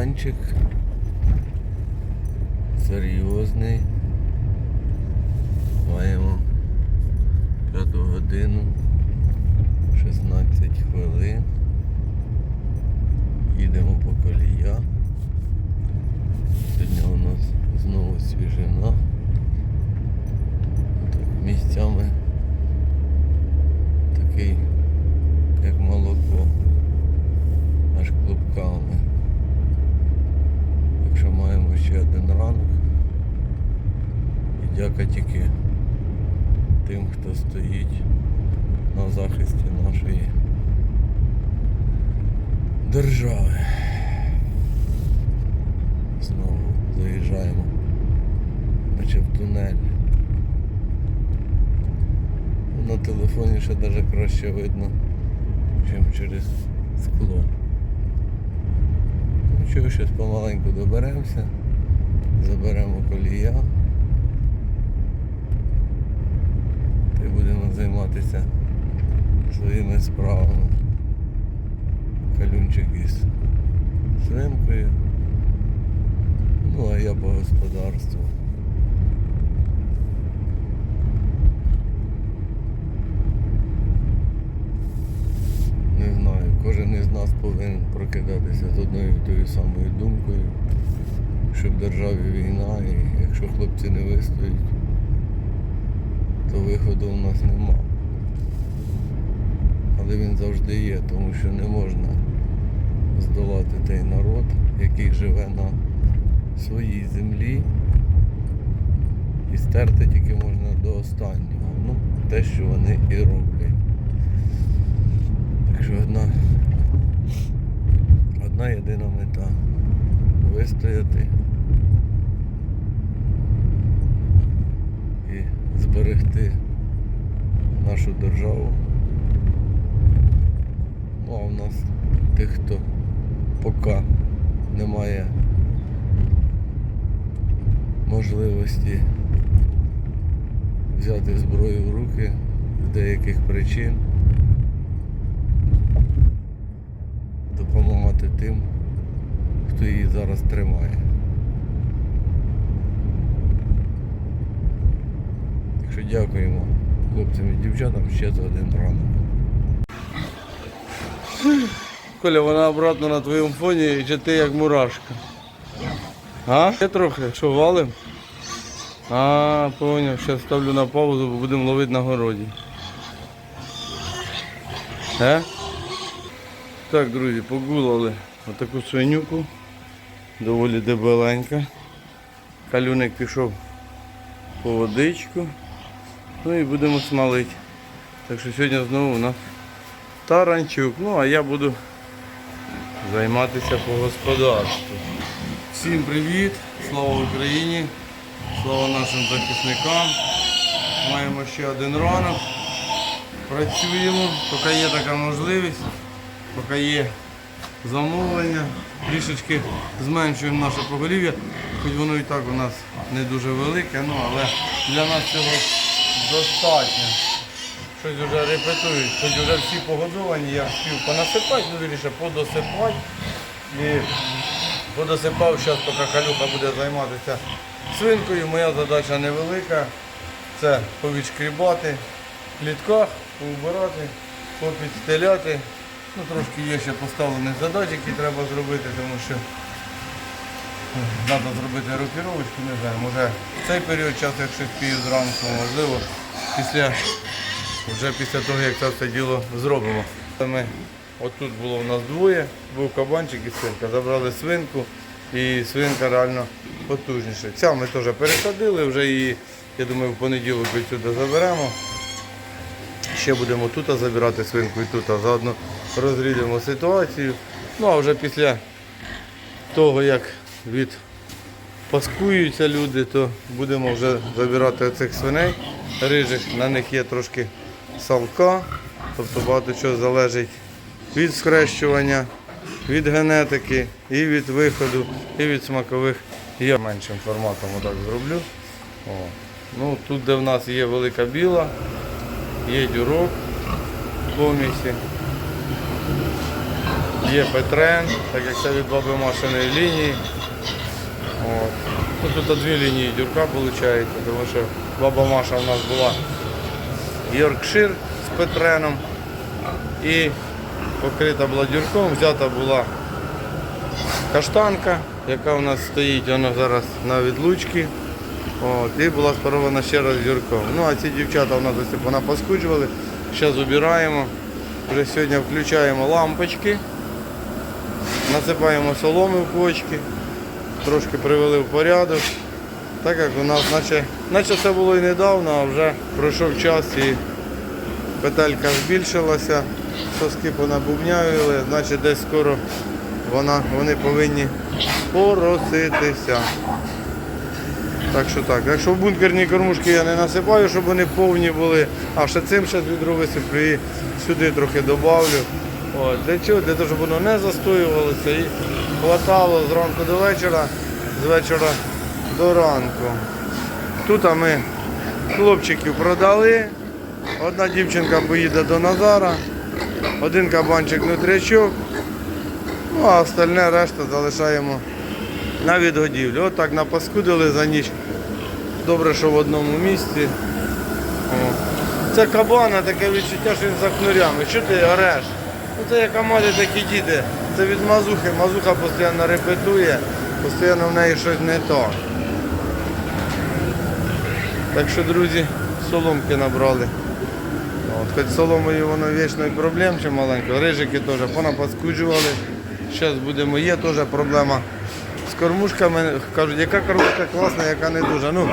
кабанчик. Серйозний. Маємо п'яту годину, 16 хвилин. Їдемо по колія. Сьогодні у нас знову свіжина. Так, місцями такий, як молоко, аж клубками. Так що маємо ще один ранок. І дяка тільки тим, хто стоїть на захисті нашої держави. Знову заїжджаємо, наче в тунель. На телефоні ще навіть краще видно, ніж через скло. Ну що, зараз помаленьку доберемося, заберемо колія. Й будемо займатися своїми справами. Калюнчик із свинкою. Ну а я по господарству. Не знаю, кожен із нас повинен прокидатися з одною і тою самою думкою, що в державі війна і якщо хлопці не вистоять, то виходу у нас нема. Але він завжди є, тому що не можна здолати той народ, який живе на своїй землі. І стерти тільки можна до останнього. Ну, те, що вони і роблять. Так що одна, одна єдина мета вистояти державу. Ну а в нас тих, хто поки немає можливості взяти зброю в руки з деяких причин. допомагати тим, хто її зараз тримає. Так що дякуємо хлопцям і дівчатам ще за один ранок. Коля, вона обратно на твоєму фоні, чи ти як мурашка? А? Ще трохи, що валим? А, поняв, зараз ставлю на паузу, бо будемо ловити на городі. Е? Так, друзі, погулали отаку свинюку, доволі дебеленька. Калюник пішов по водичку. Ну і будемо смалити. Так що сьогодні знову у нас таранчук. Ну а я буду займатися по господарству. Всім привіт! Слава Україні! Слава нашим захисникам! Маємо ще один ранок. Працюємо, поки є така можливість поки є замовлення, трішечки зменшуємо наше поголів'я, хоч воно і так у нас не дуже велике, ну, але для нас цього достатньо. Щось вже репетують, хоч вже всі погодовані, я встиг понасипати, ну вірніше подосипати. І подосипав, зараз поки калюха буде займатися свинкою, моя задача невелика. Це повідшкрібати в клітках, поубирати, попідстеляти. Ну, трошки є ще поставлених задач, які треба зробити, тому що треба зробити рокіровочку, не знаю, може в цей період часу, якщо спію зранку, можливо, після, вже після того, як це все діло зробимо. Ми, отут було у нас двоє, був кабанчик і свинка. Забрали свинку і свинка реально потужніша. Ця ми теж пересадили, вже її, я думаю, в понеділок відсюди заберемо. Ще будемо тут забирати свинку і тут, а заодно розрідемо ситуацію. Ну а вже після того, як від паскуються люди, то будемо вже забирати цих свиней рижих. На них є трошки салка, тобто багато чого залежить від схрещування, від генетики, і від виходу, і від смакових. Я меншим форматом отак зроблю. О. Ну, Тут, де в нас є велика біла, є дюрок в помісі. Є Петрен, так як це від баби Машиної лінії. От. Ну, тут дві лінії дюрка виходить, тому що баба Маша у нас була Йоркшир з Петреном і покрита була дюрком, взята була каштанка, яка у нас стоїть, вона зараз на відлучці. От, і була спарована ще раз дюрком. Ну а ці дівчата у нас ось вона поскуджували. Зараз убираємо. Вже сьогодні включаємо лампочки, насипаємо соломи в кочки, трошки привели в порядок. Так як у нас, наче, наче це було і недавно, а вже пройшов час і петелька збільшилася, соски понабубняювали, значить десь скоро вона, вони повинні пороситися. Так що так. Якщо в бункерні кормушки я не насипаю, щоб вони повні були, а ще цим ще відро висиплю і сюди трохи додавлю. Для чого? Для того, щоб воно не застоювалося і хватало зранку до вечора, з вечора до ранку. Тут ми хлопчиків продали. Одна дівчинка поїде до Назара, один кабанчик нутрячок, ну а остальне решта залишаємо на відгодівлю. От так напаскудили за ніч. Добре, що в одному місці. О. Це кабана, таке відчуття, що він за кнурями. Що ти ореш? Ну це яка мати такі діти. Це від мазухи. Мазуха постійно репетує, постійно в неї щось не так. Так що, друзі, соломки набрали. От, хоч соломою воно вічно і проблем чи маленько. Рижики теж понапаскуджували. Зараз будемо, є теж проблема з кормушками. Кажуть, яка кормушка класна, яка не дуже. Ну,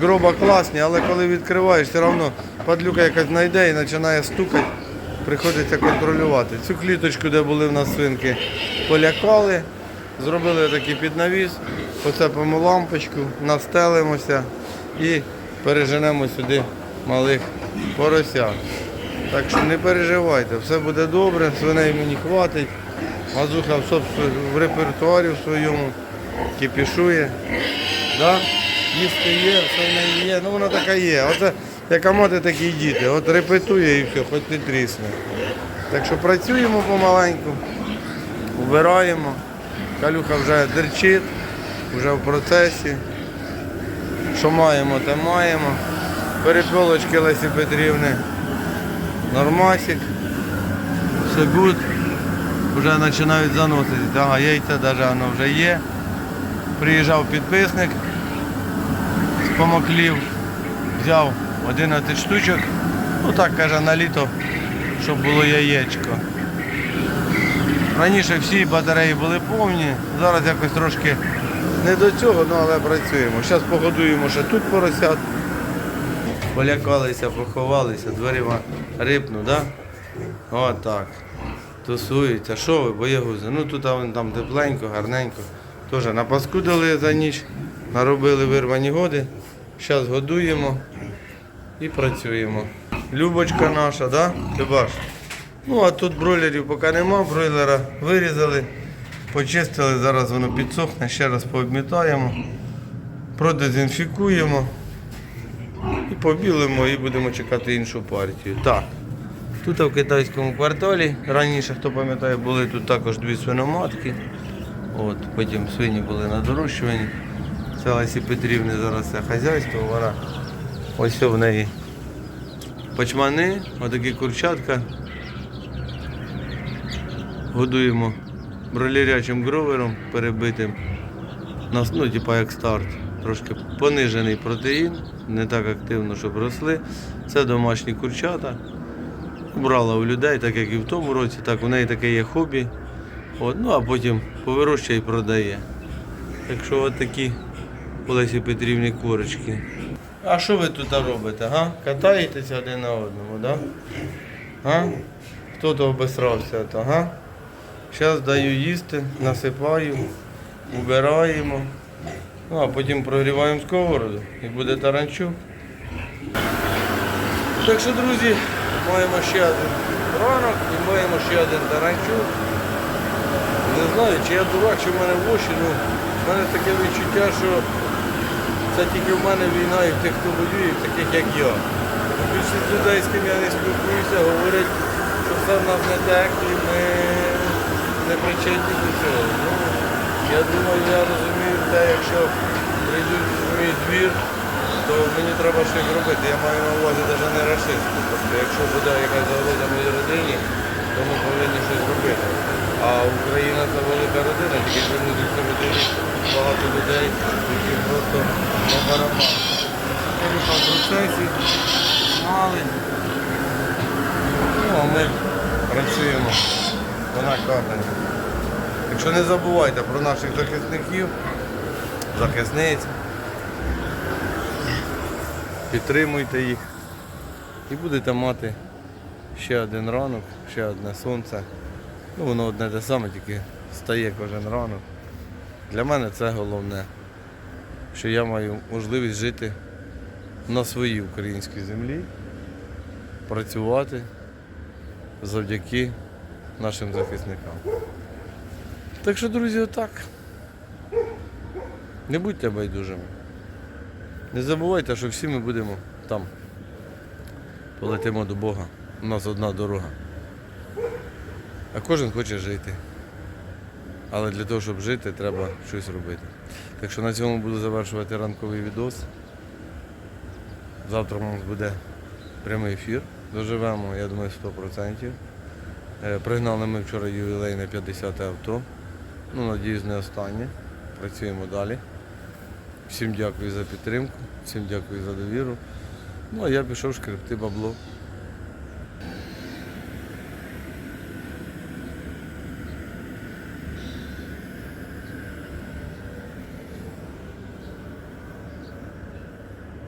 гроба класні, але коли відкриваєш, все одно падлюка якась знайде і починає стукати, приходиться контролювати. Цю кліточку, де були в нас свинки, полякали, зробили такий піднавіс, поцепимо лампочку, настелимося і переженемо сюди малих поросят. Так що не переживайте, все буде добре, свиней мені хватить. Мазуха в, в репертуарі в своєму кипішує. Да? Їсти є, все в неї є. Ну вона така є. Оце яка мати, такі й діти. От репетує і все, хоч не трісне. Так що працюємо помаленьку, вбираємо. Калюха вже дерчить, вже в процесі. Що маємо, те маємо. Перепілочки Лесі Петрівни. Нормасик. Все гуд. Вже починають заносити. Ага, яйця навіть воно вже є. Приїжджав підписник з помоклів, взяв 11 штучок. Ну так каже на літо, щоб було яєчко. Раніше всі батареї були повні, зараз якось трошки не до цього, ну але працюємо. Зараз погодуємо ще тут поросят. Полякалися, поховалися, дверима рипну, да? Отак. Тусуються. Що ви, боєгузи? Ну тут вон там тепленько, гарненько. Теж напаскудили за ніч, наробили вирвані годи. Зараз годуємо і працюємо. Любочка наша, да? Любаш? Ну а тут бройлерів поки нема, бройлера вирізали, почистили, зараз воно підсохне, ще раз пообмітаємо, продезінфікуємо і побілимо і будемо чекати іншу партію. Так. Тут в китайському кварталі, раніше, хто пам'ятає, були тут також дві свиноматки. От, потім свині були на дорощуванні. Це Лесі Петрівни зараз це хазяйство, вона ось в неї пачмани, отакі курчатка. Годуємо бролерячим гровером перебитим. Ну, типа як старт. Трошки понижений протеїн, не так активно, щоб росли. Це домашні курчата. Брала у людей, так як і в тому році, так у неї таке є хобі. От, ну а потім повирощує і продає. Так що от такі у Лесі Петрівні курочки. А що ви тут робите? Га? Катаєтеся один на одному, да? Га? Хто то обесрався, то, га? Зараз даю їсти, насипаю, убираємо. Ну, а потім прогріваємо сковороду і буде таранчук. Так що, друзі, маємо ще один ранок і маємо ще один таранчук. Не знаю, чи я дурак, чи в мене в очі, ну, в мене таке відчуття, що це тільки в мене війна і в тих, хто воює, таких як я. Більшість людей, з ким я не спілкуюся, говорять, що все в нас не так і ми не причетні до цього. Ну, я думаю, я розумію те, якщо прийдуть в мій двір, то мені треба щось робити. Я маю на увазі навіть не расистку. Тобто, якщо буде якась загроза моїй родині, то ми повинні щось робити. А Україна це велика родина, тільки звернути в цю родині багато людей, які просто на барабан. Ми в процесі, мали. Ну, а ми працюємо по накатанню. Так що не забувайте про наших захисників, захисниць. Підтримуйте їх і будете мати ще один ранок, ще одне сонце. Ну, воно одне те саме, тільки стає кожен ранок. Для мене це головне, що я маю можливість жити на своїй українській землі, працювати завдяки нашим захисникам. Так що, друзі, отак. Не будьте байдужими. Не забувайте, що всі ми будемо там. Полетимо до Бога. У нас одна дорога. А кожен хоче жити. Але для того, щоб жити, треба щось робити. Так що на цьому буду завершувати ранковий відос. Завтра у нас буде прямий ефір. Доживемо, я думаю, 100%. Е, Пригнали ми вчора ювілейне 50 авто. Ну, надіюсь, не останнє. Працюємо далі. Всім дякую за підтримку, всім дякую за довіру. Ну а я пішов шкребти бабло.